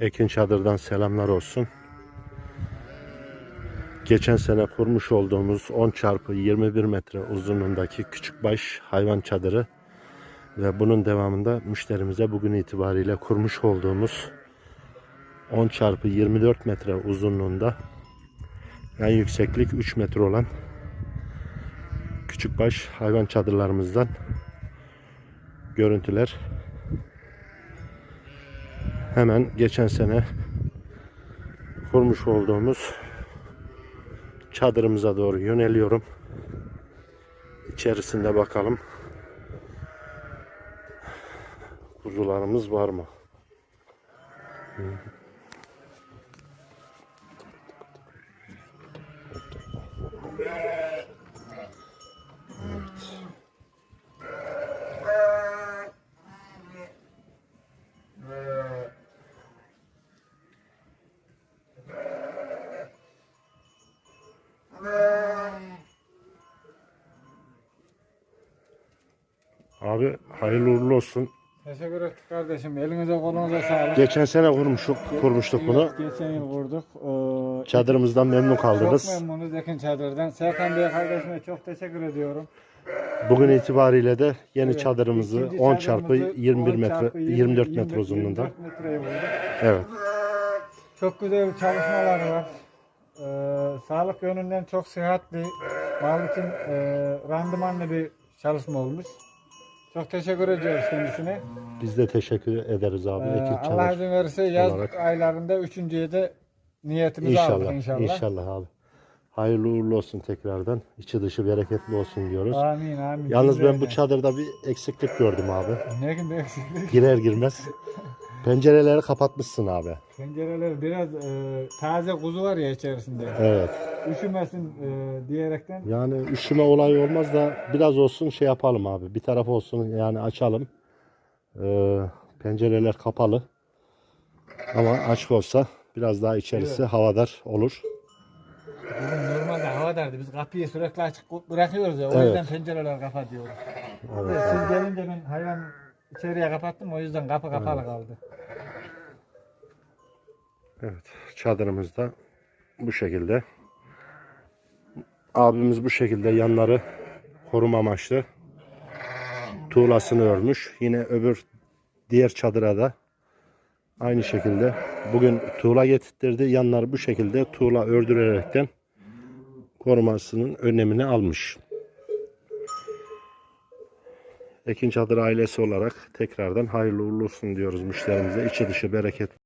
Ekin Çadır'dan selamlar olsun. Geçen sene kurmuş olduğumuz 10 çarpı 21 metre uzunluğundaki küçükbaş hayvan çadırı ve bunun devamında müşterimize bugün itibariyle kurmuş olduğumuz 10 çarpı 24 metre uzunluğunda en yükseklik 3 metre olan küçükbaş hayvan çadırlarımızdan görüntüler. Hemen geçen sene kurmuş olduğumuz çadırımıza doğru yöneliyorum. İçerisinde bakalım kuzularımız var mı? Evet. Abi hayırlı uğurlu olsun. Teşekkür ettik kardeşim. Elinize kolunuza sağlık. Geçen sene kurmuştuk, kurmuştuk bunu. Geçen yıl kurduk. Ee, Çadırımızdan memnun çok kaldınız. memnunuz Ekin Çadır'dan. Serkan Bey kardeşime çok teşekkür ediyorum. Bugün itibariyle de yeni Evet, çadırımızı ikinci 10 çarpı çadırımızı 21 10 metre çarpı 20, 24 metre 24 uzunluğunda. 24 metreye vurduk. Evet. Çok güzel çalışmaları var. Ee, sağlık yönünden çok sıhhatli, mal için e, randımanlı bir çalışma olmuş. Çok teşekkür ediyoruz kendisine. Biz de teşekkür ederiz abi. Ee, Allah izin verirse yaz olarak. aylarında üçüncüye de niyetimizi aldık İnşallah, inşallah. inşallah abi. Hayırlı uğurlu olsun tekrardan. İçi dışı bereketli olsun diyoruz. Amin amin. Yalnız ben bu çadırda bir eksiklik gördüm abi. Ne gün eksiklik. Girer girmez. Pencereleri kapatmışsın abi. Pencereler biraz e, taze kuzu var ya içerisinde. Evet. Üşümesin e, diyerekten. Yani üşüme olayı olmaz da biraz olsun şey yapalım abi. Bir taraf olsun yani açalım. Ee, pencereler kapalı. Ama açık olsa biraz daha içerisi havadar olur. Bizim normalde hava derdi. Biz kapıyı sürekli açık bırakıyoruz ya. O Evet. yüzden pencereler kapatıyoruz. Evet. Siz gelince ben hayvan içeriye kapattım. O yüzden kapı kapalı kaldı. Evet, çadırımız da bu şekilde. Abimiz bu şekilde yanları koruma amaçlı tuğlasını örmüş. Yine öbür diğer çadıra da aynı şekilde bugün tuğla getirtirdi. Yanları bu şekilde tuğla ördürerekten korumasının önemini almış. Ekin Çadır ailesi olarak tekrardan hayırlı uğurlu olsun diyoruz müşterimize. İçi dışı bereket